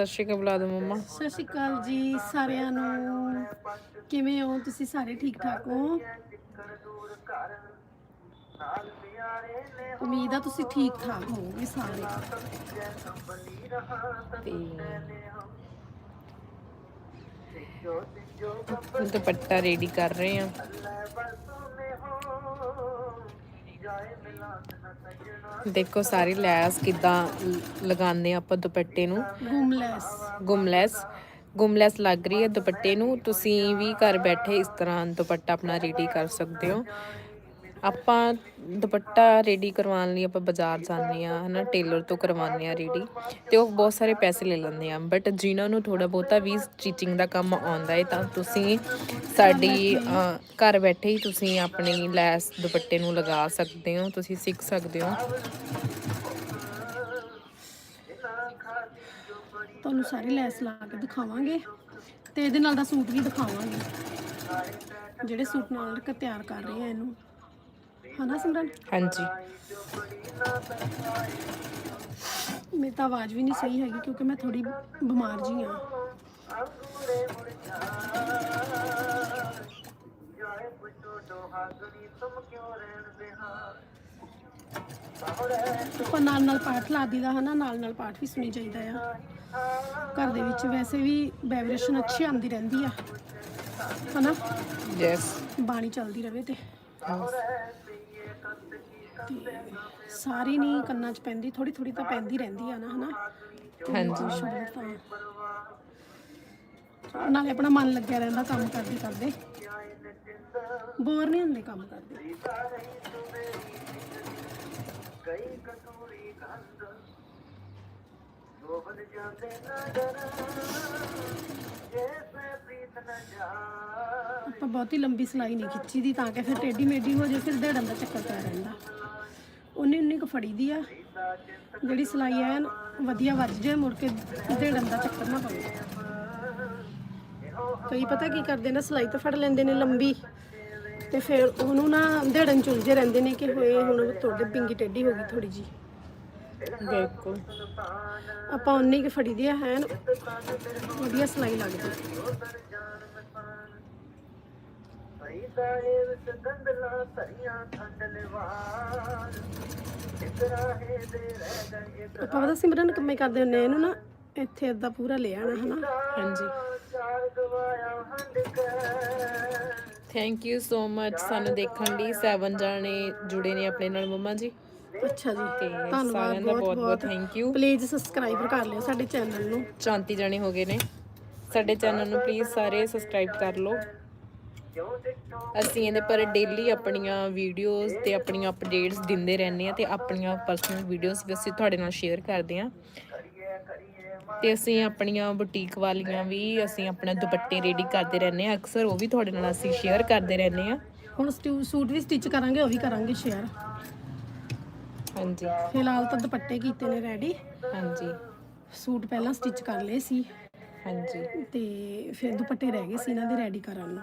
ਸਤਿ ਸ਼੍ਰੀ ਅਕਾਲ ਬੁਲਾ ਦੋ ਮੰਮਾ। ਸਤਿ ਸ਼੍ਰੀ ਅਕਾਲ ਜੀ ਸਾਰਿਆਂ ਨੂੰ। ਕਿਵੇਂ ਹੋ ਤੁਸੀਂ ਸਾਰੇ ਠੀਕ ਠਾਕ ਹੋ? ਉਮੀਦ ਆ ਤੁਸੀਂ ਠੀਕ ਠਾਕ ਹੋਵੋਗੇ ਸਾਰੇ। ਤੇ ਦੁਪੱਟਾ ਰੈਡੀ ਕਰ ਰਹੇ ਆ। ਦੇਖੋ ਸਾਰੀ ਲੈਸ ਕਿਦਾਂ ਲਗਾਉਂਦੇ ਆਪਾਂ ਦੁਪੱਟੇ ਨੂੰ। ਗੁੰਮਲੈਸ। ਗੁੰਮਲੈਸ। ਗੁੰਮਲੈਸ ਲੱਗ ਰਹੀ ਹੈ ਦੁਪੱਟੇ ਨੂੰ। ਤੁਸੀਂ ਵੀ ਘਰ ਬੈਠੇ ਇਸ ਤਰ੍ਹਾਂ ਦੁਪੱਟਾ ਆਪਣਾ ਰੈਡੀ ਕਰ ਸਕਦੇ ਹੋ। ਆਪਾਂ ਦੁਪੱਟਾ ਰੈਡੀ ਕਰਵਾਉਣ ਲਈ ਆਪਾਂ ਬਾਜ਼ਾਰ ਜਾਂਦੇ ਆ ਹਨਾ ਟੇਲਰ ਤੋਂ ਕਰਵਾਉਂਦੇ ਆ ਰੈਡੀ ਤੇ ਉਹ ਬਹੁਤ ਸਾਰੇ ਪੈਸੇ ਲੈ ਲੈਂਦੇ ਆ। ਬਟ ਜਿਨ੍ਹਾਂ ਨੂੰ ਥੋੜਾ ਬਹੁਤਾ ਵੀ ਸਟਿਚਿੰਗ ਦਾ ਕੰਮ ਆਉਂਦਾ ਹੈ ਤਾਂ ਤੁਸੀਂ ਸਾਡੀ ਘਰ ਬੈਠੇ ਹੀ ਤੁਸੀਂ ਆਪਣੀ ਲੈਸ ਦੁਪੱਟੇ ਨੂੰ ਲਗਾ ਸਕਦੇ ਹੋ, ਤੁਸੀਂ ਸਿੱਖ ਸਕਦੇ ਹੋ। ਤੁਹਾਨੂੰ ਸਾਰੀ ਲੈਸ ਲਾ ਕੇ ਦਿਖਾਵਾਂਗੇ ਤੇ ਇਹਦੇ ਨਾਲ ਦਾ ਸੂਟ ਵੀ ਦਿਖਾਵਾਂਗੇ। ਜਿਹੜੇ ਸੂਟ ਨਾਲ ਤਿਆਰ ਕਰ ਰਹੇ ਆ ਇਹਨੂੰ। ਹਨਾ ਸਿਮਰਨ? ਹਾਂਜੀ। ਮੇਰੀ ਤਾਂ ਆਵਾਜ਼ ਵੀ ਨਹੀਂ ਸਹੀ ਹੈਗੀ ਕਿਉਂਕਿ ਮੈਂ ਥੋੜੀ ਬਿਮਾਰ ਜੀ ਆ ਆਪਾਂ ਨਾਲ ਨਾਲ ਪਾਠ ਲਾ ਦੀਦਾ ਹਨਾ ਨਾਲ ਨਾਲ ਪਾਠ ਵੀ ਸੁਣੀ ਚਾਹੀਦਾ ਆ। ਘਰ ਦੇ ਵਿੱਚ ਵੈਸੇ ਵੀ ਵਾਈਬ੍ਰੇਸ਼ਨ ਅੱਛੀ ਆਉਂਦੀ ਰਹਿੰਦੀ ਆ। ਹਨਾ? ਯੈਸ ਬਾਣੀ ਚੱਲਦੀ ਰਵੇ ਤੇ। ਤੇ ਸਾਰੀ ਨਹੀਂ ਕੰਨਾਂ 'ਚ ਪੈਂਦੀ ਥੋੜੀ ਥੋੜੀ ਤਾਂ ਪੈਂਦੀ ਰਹਿੰਦੀ ਆ ਨਾ ਹਨਾ? ਹਾਂਜੀ। ਤਾਂ ਨਾਲੇ ਆਪਣਾ ਮਨ ਲੱਗਿਆ ਰਹਿੰਦਾ ਕੰਮ ਕਰਦੇ ਕਰਦੇ। ਬੋਰ ਨਹੀਂ ਹੁੰਦੇ ਕੰਮ ਕਰਦੇ। ਆਪਾਂ ਬਹੁਤੀ ਲੰਬੀ ਸਲਾਈ ਨਹੀਂ ਖਿੱਚੀ ਦੀ ਤਾਂ ਕਿ ਫਿਰ ਟੇਢੀ ਮੇਢੀ ਹੋ ਜਾਏ ਫਿਰ ਢੇੜਨ ਦਾ ਚੱਕਰ ਪਿਆ ਰਹਿੰਦਾ ਉਨੀ ਉਨੀ ਕੁ ਫੜੀ ਦੀ ਆ ਜਿਹੜੀ ਸਲਾਈ ਐਨ ਵਧੀਆ ਵੱਜ ਜਾਏ ਮੁੜ ਕੇ ਢੇੜਨ ਦਾ ਚੱਕਰ ਨਾ ਪਵੇ। ਕਈ ਪਤਾ ਕੀ ਕਰਦੇ ਨੇ ਸਲਾਈ ਤਾਂ ਫੜ ਲੈਂਦੇ ਨੇ ਲੰਬੀ ਤੇ ਫਿਰ ਉਹਨੂੰ ਨਾ ਢੇੜਨ ਚੁਲਝੇ ਰਹਿੰਦੇ ਨੇ ਕਿ ਹੋਏ ਹੁਣ ਤੁਹਾਡੇ ਪਿੰਗੀ ਟੇਢੀ ਹੋ ਗਈ ਥੋੜੀ ਜੀ ਬਿਲਕੁਲ। ਆਪਾਂ ਉਨੀ ਕੁ ਫੜੀ ਦੀ ਆ ਐਨ ਵਧੀਆ ਸਲਾਈ ਲੱਗਦੀ। ਆਪਾਂ ਪਤਾ ਸਿਮਰਨ ਕੰਮੇ ਕਰਦੇ ਹੁੰਨੇ ਇਹਨੂੰ ਨਾ ਇੱਥੇ ਏਦਾਂ ਪੂਰਾ ਲੈ ਆਣਾ ਹਨਾ? ਹਾਂਜੀ। ਥੈਂਕ ਯੂ ਸੋ ਮਚ ਸਾਨੂੰ ਦੇਖਣ ਲਈ 7 ਜਾਣੇ ਜੁੜੇ ਨੇ ਆਪਣੇ ਨਾਲ ਮੰਮਾ ਜੀ। ਅੱਛਾ ਜੀ ਤੇ ਧੰਨਵਾਦ ਸਾਰਿਆਂ ਦਾ ਬਹੁਤ ਬਹੁਤ ਬਹੁਤ। ਬਹੁਤ ਥੈਂਕ ਯੂ ਪਲੀਜ਼ ਸਬਸਕ੍ਰਾਈਬ ਕਰ ਲਿਓ ਸਾਡੇ ਚੈਨਲ ਨੂੰ। 34 ਜਾਣੇ ਹੋ ਗਏ ਨੇ। ਸਾਡੇ ਚੈਨਲ ਨੂੰ ਪਲੀਜ਼ ਸਾਰੇ ਸਬਸਕ੍ਰਾਈਬ ਕਰ ਲਓ। ਅਸੀਂ ਇਹਦੇ ਪਰ ਡੇਲੀ ਆਪਣੀਆਂ ਵੀਡੀਓਜ਼ ਤੇ ਆਪਣੀਆਂ ਅਪਡੇਟਸ ਦਿੰਦੇ ਰਹਿੰਦੇ ਆ ਤੇ ਆਪਣੀਆਂ ਪਰਸਨਲ ਵੀਡੀਓਜ਼ ਵੀ ਅਸੀਂ ਤੁਹਾਡੇ ਨਾਲ ਸ਼ੇਅਰ ਕਰਦੇ ਆ ਤੇ ਅਸੀਂ ਆਪਣੀਆਂ ਬੁਟੀਕ ਵਾਲੀਆਂ ਵੀ ਅਸੀਂ ਆਪਣਾ ਦੁਪੱਟੇ ਰੈਡੀ ਕਰਦੇ ਰਹਿੰਦੇ ਆ ਅਕਸਰ ਉਹ ਵੀ ਤੁਹਾਡੇ ਨਾਲ ਅਸੀਂ ਸ਼ੇਅਰ ਕਰਦੇ ਰਹਿੰਦੇ ਆ ਹੁਣ ਸਟਿਊ- ਸੂਟ ਵੀ ਸਟਿਚ ਕਰਾਂਗੇ ਉਹ ਵੀ ਕਰਾਂਗੇ ਸ਼ੇਅਰ ਹਾਂਜੀ। ਫਿਲਹਾਲ ਤਾਂ ਦੁਪੱਟੇ ਕੀਤੇ ਨੇ ਰੈਡੀ ਹਾਂਜੀ। ਸੂਟ ਪਹਿਲਾਂ ਸਟਿਚ ਕਰ ਲਏ ਸੀ। ਹਾਂਜੀ। ਤੇ ਫਿਰ ਦੁਪੱਟੇ ਰਹਿ ਗਏ ਸੀ ਇਹਨਾਂ ਦੇ ਰੈਡੀ ਕਰਨ ਨੂੰ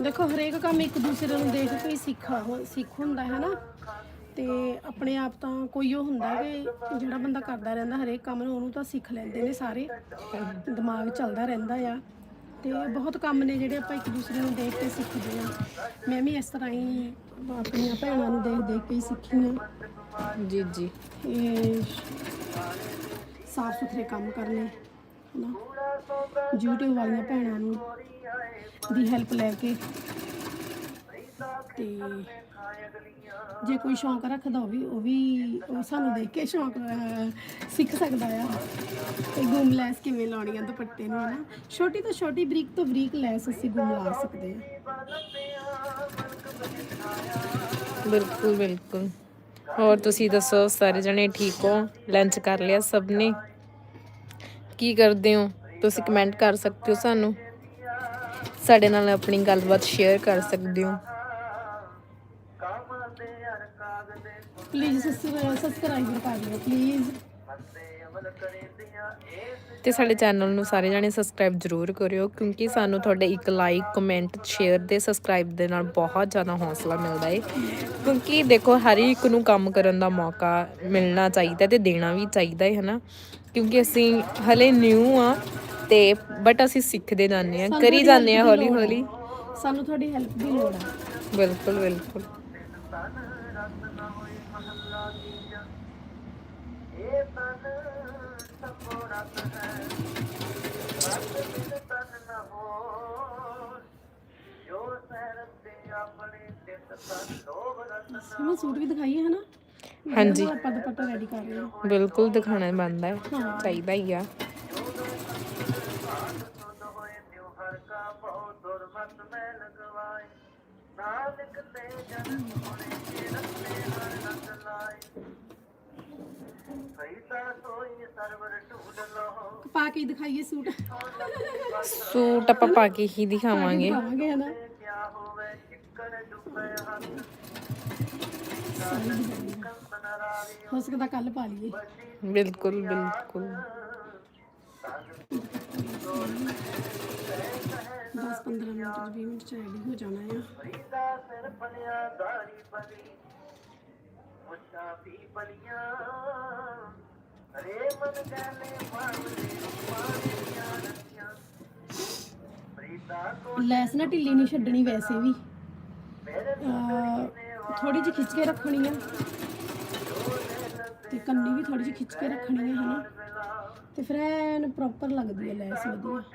ਦੇਖੋ ਹਰੇਕ ਕੰਮ ਇੱਕ ਦੂਸਰੇ ਨੂੰ ਦੇਖ ਕੇ ਹੀ ਸਿੱਖਾ ਹੋ- ਸਿੱਖ ਹੁੰਦਾ ਹੈ ਨਾ। ਤੇ ਆਪਣੇ ਆਪ ਤਾਂ ਕੋਈ ਉਹ ਹੁੰਦਾ ਕਿ ਜਿਹੜਾ ਬੰਦਾ ਕਰਦਾ ਰਹਿੰਦਾ ਹਰੇਕ ਕੰਮ ਨੂੰ ਉਹਨੂੰ ਤਾਂ ਸਿੱਖ ਲੈਂਦੇ ਨੇ ਸਾਰੇ। ਦਿਮਾਗ ਚੱਲਦਾ ਰਹਿੰਦਾ ਆ। ਤੇ ਬਹੁਤ ਕੰਮ ਨੇ ਜਿਹੜੇ ਆਪਾਂ ਇੱਕ ਦੂਸਰੇ ਨੂੰ ਦੇਖ ਕੇ ਸਿੱਖਦੇ ਆ। ਮੈਂ ਵੀ ਇਸ ਤਰ੍ਹਾਂ ਹੀ ਆਪਣੀਆਂ ਭੈਣਾਂ ਨੂੰ ਦੇਖ ਦੇਖ ਕੇ ਹੀ ਸਿੱਖੀ ਆ ਜੀ ਜੀ। ਇਹ ਸਾਫ਼ ਸੁਥਰੇ ਕੰਮ ਕਰਨੇ। ਹਨਾ YouTube ਵਾਲੀਆਂ ਭੈਣਾਂ ਨੂੰ ਦੀ ਹੈਲਪ ਲੈ ਕੇ ਤੇ ਜੇ ਕੋਈ ਸ਼ੌਂਕ ਰੱਖਦਾ ਉਹ ਉਹ ਵੀ, ਉਹ ਸਾਨੂੰ ਦੇਖ ਕੇ ਸ਼ੌਂਕ ਸਿੱਖ ਸਕਦਾ ਆ। ਤੇ ਗੁੰਮ ਲੈਸ ਕਿਵੇਂ ਲਾਉਣੀ ਆ ਦੁਪੱਟੇ ਨੂੰ, ਹਨਾ? ਛੋਟੀ ਤੋਂ ਛੋਟੀ, ਬਰੀਕ ਤੋਂ ਬਰੀਕ ਲੈਸ ਅਸੀਂ ਗੁੰਮ ਲਾ ਸਕਦੇ ਆ। ਬਿਲਕੁਲ ਬਿਲਕੁਲ। ਹੋਰ ਤੁਸੀਂ ਦੱਸੋ, ਸਾਰੇ ਜਣੇ ਠੀਕ ਹੋ? ਲੰਚ ਕਰ ਲਿਆ ਸਭ ਨੇ? ਕੀ ਕਰਦੇ ਹੋ? ਤੁਸੀਂ ਕਮੈਂਟ ਕਰ ਸਕਦੇ ਹੋ ਸਾਨੂੰ। ਸਾਡੇ ਨਾਲ ਆਪਣੀ ਗੱਲਬਾਤ ਸ਼ੇਅਰ ਕਰ ਸਕਦੇ ਹੋ। ਪਲੀਜ਼ ਸਬਸਕ੍ਰਾਈਬ ਕਰ ਦਿਓ ਪਲੀਜ਼ ਤੇ ਸਾਡੇ ਚੈਨਲ ਨੂੰ ਸਾਰੇ ਜਣੇ ਸਬਸਕ੍ਰਾਈਬ ਜ਼ਰੂਰ ਕਰਿਓ ਕਿਉਂਕਿ ਸਾਨੂੰ ਤੁਹਾਡੇ ਇੱਕ ਲਾਈਕ ਕਮੈਂਟ ਸ਼ੇਅਰ ਦੇ ਸਬਸਕ੍ਰਾਈਬ ਦੇ ਨਾਲ ਬਹੁਤ ਜ਼ਿਆਦਾ ਹੌਸਲਾ ਮਿਲਦਾ ਹੈ ਕਿਉਂਕਿ ਦੇਖੋ ਹਰ ਇੱਕ ਨੂੰ ਕੰਮ ਕਰਨ ਦਾ ਮੌਕਾ ਮਿਲਣਾ ਚਾਹੀਦਾ ਤੇ ਦੇਣਾ ਵੀ ਚਾਹੀਦਾ ਹੈ ਹਨਾ? ਕਿਉਂਕਿ ਅਸੀਂ ਹਲੇ ਨਿਊ ਆ ਤੇ ਬਟ ਅਸੀਂ ਸਿੱਖਦੇ ਜਾਂਦੇ ਆ ਕਰੀ ਜਾਂਦੇ ਆ ਹੌਲੀ ਹੌਲੀ। ਸਾਨੂੰ ਤੁਹਾਡੀ ਹੈਲਪ ਦੀ ਲੋੜ ਹੈ ਬਿਲਕੁਲ ਬਿਲਕੁਲ। ਸਾਨੂੰ ਸੂਟ ਵੀ ਦਿਖਾਈਏ ਹਨਾ? ਹਾਂਜੀ। ਜਿਹਦੇ ਨਾਲ ਆਪਾਂ ਦੁਪੱਟਾ ਰੈਡੀ ਕਰ ਰਹੇ ਹਾਂ। ਬਿਲਕੁਲ ਦਿਖਾਣਾ ਬਣਦਾ ਹੈ। ਚਾਹੀਦਾ ਹੀ ਆ। ਪਾ ਕੇ ਦਿਖਾਈਏ ਸੂਟ। ਸੂਟ ਆਪਾਂ ਪਾ ਕੇ ਹੀ ਦਿਖਾਵਾਂਗੇ। ਹਨਾ। ਹੋ ਸਕਦਾ ਕੱਲ ਪਾ ਲਈਏ। ਬਿਲਕੁਲ ਬਿਲਕੁਲ। 10 15 ਮਿੰਟ 20 ਮਿੰਟ ਚ ਰੈਡੀ ਹੋ ਜਾਣਾ ਆ। ਲੈਸ ਨਾ ਢਿੱਲੀ ਨਹੀਂ ਛੱਡਣੀ ਵੈਸੇ ਵੀ। ਥੋੜੀ ਜਿਹੀ ਖਿੱਚ ਕੇ ਰੱਖਣੀ ਆ। ਤੇ ਕੰਨੀ ਵੀ ਥੋੜੀ ਜਿਹੀ ਖਿੱਚ ਕੇ ਰੱਖਣੀ ਹੈ ਹਨਾ ਤੇ ਫਿਰ ਐਨ ਪ੍ਰੋਪਰ ਲੱਗਦੀ ਹੈ ਲੈਸ ਵਧੀਆ।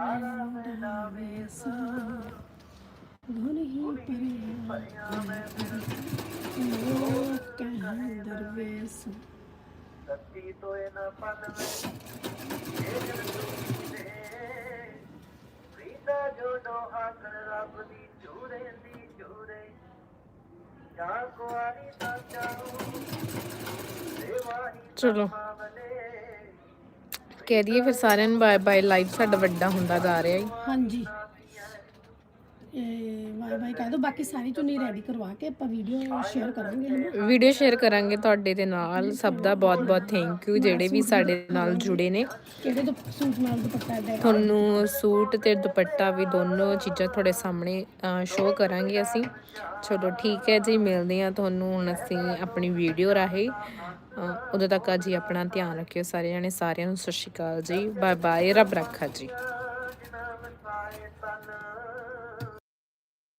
ਕਾਲਾ ਮੁੰਡਾ ਵੇਸਾ ਧੁਨ ਹੀ ਪਰਿਆ ਉਹ ਕਹਿ ਦਰਵੇਸ ਸੱਤੀ ਤੋਏ ਨਾ ਪਲਵੇ ਇਹ ਜਨ ਦੇ ਪ੍ਰੀਤਾ ਜੋ ਡੋਹਾ ਕਰ ਰੱਬ ਦੀ ਚੂਰੇ ਦੀ ਚੂਰੇ ਜਾਂ ਕੁਆਰੀ ਦਾ ਚਾਹੂ ਦੇਵਾਹੀ ਚਲੋ। ਮਾਵਲੇ ਕਹਿ ਦਈਏ ਫਿਰ ਸਾਰਿਆਂ ਨੂੰ ਬਾਏ ਬਾਏ ਲਾਈਵ ਸਾਡਾ ਵੱਡਾ ਹੁੰਦਾ ਜਾ ਰਿਹਾ ਹੈ ਹਾਂਜੀ। ਇਹ ਬਾਏ ਬਾਏ ਕਹਿ ਦੋ ਬਾਕੀ ਸਾਰੀ ਚੁੰਨੀ ਰੈਡੀ ਕਰਵਾ ਕੇ ਆਪਾਂ ਵੀਡੀਓ ਸ਼ੇਅਰ ਕਰਾਂਗੇ ਹਨਾ ਵੀਡੀਓ ਸ਼ੇਅਰ ਕਰਾਂਗੇ ਤੁਹਾਡੇ ਦੇ ਨਾਲ ਸਭ ਦਾ ਬਹੁਤ ਬਹੁਤ ਥੈਂਕ ਯੂ ਜਿਹੜੇ ਵੀ ਸਾਡੇ ਨਾਲ ਜੁੜੇ ਨੇ। ਕਿਹੜੇ ਦੁਪ- ਸੂਟ ਨਾਲ ਦੁਪੱਟਾ ਐਡਾ ਤੁਹਾਨੂੰ ਸੂਟ ਤੇ ਦੁਪੱਟਾ ਵੀ ਦੋਨੋਂ ਚੀਜ਼ਾਂ ਤੁਹਾਡੇ ਸਾਹਮਣੇ ਸ਼ੋਅ ਕਰਾਂਗੇ ਅਸੀਂ। ਚਲੋ ਠੀਕ ਹੈ ਜੀ ਮਿਲਦੇ ਹਾਂ ਤੁਹਾਨੂੰ ਹੁਣ ਅਸੀਂ ਆਪਣੀ ਵੀਡੀਓ ਰਾਹੀਂ। ਉਦੋਂ ਤੱਕ ਜੀ ਆਪਣਾ ਧਿਆਨ ਰੱਖਿਓ ਸਾਰੇ ਜਣੇ ਸਾਰਿਆਂ ਨੂੰ ਸਤਿ ਸ਼੍ਰੀ ਅਕਾਲ ਜੀ ਬਾਏ ਬਾਏ ਰੱਬ ਰੱਖਾ ਜੀ।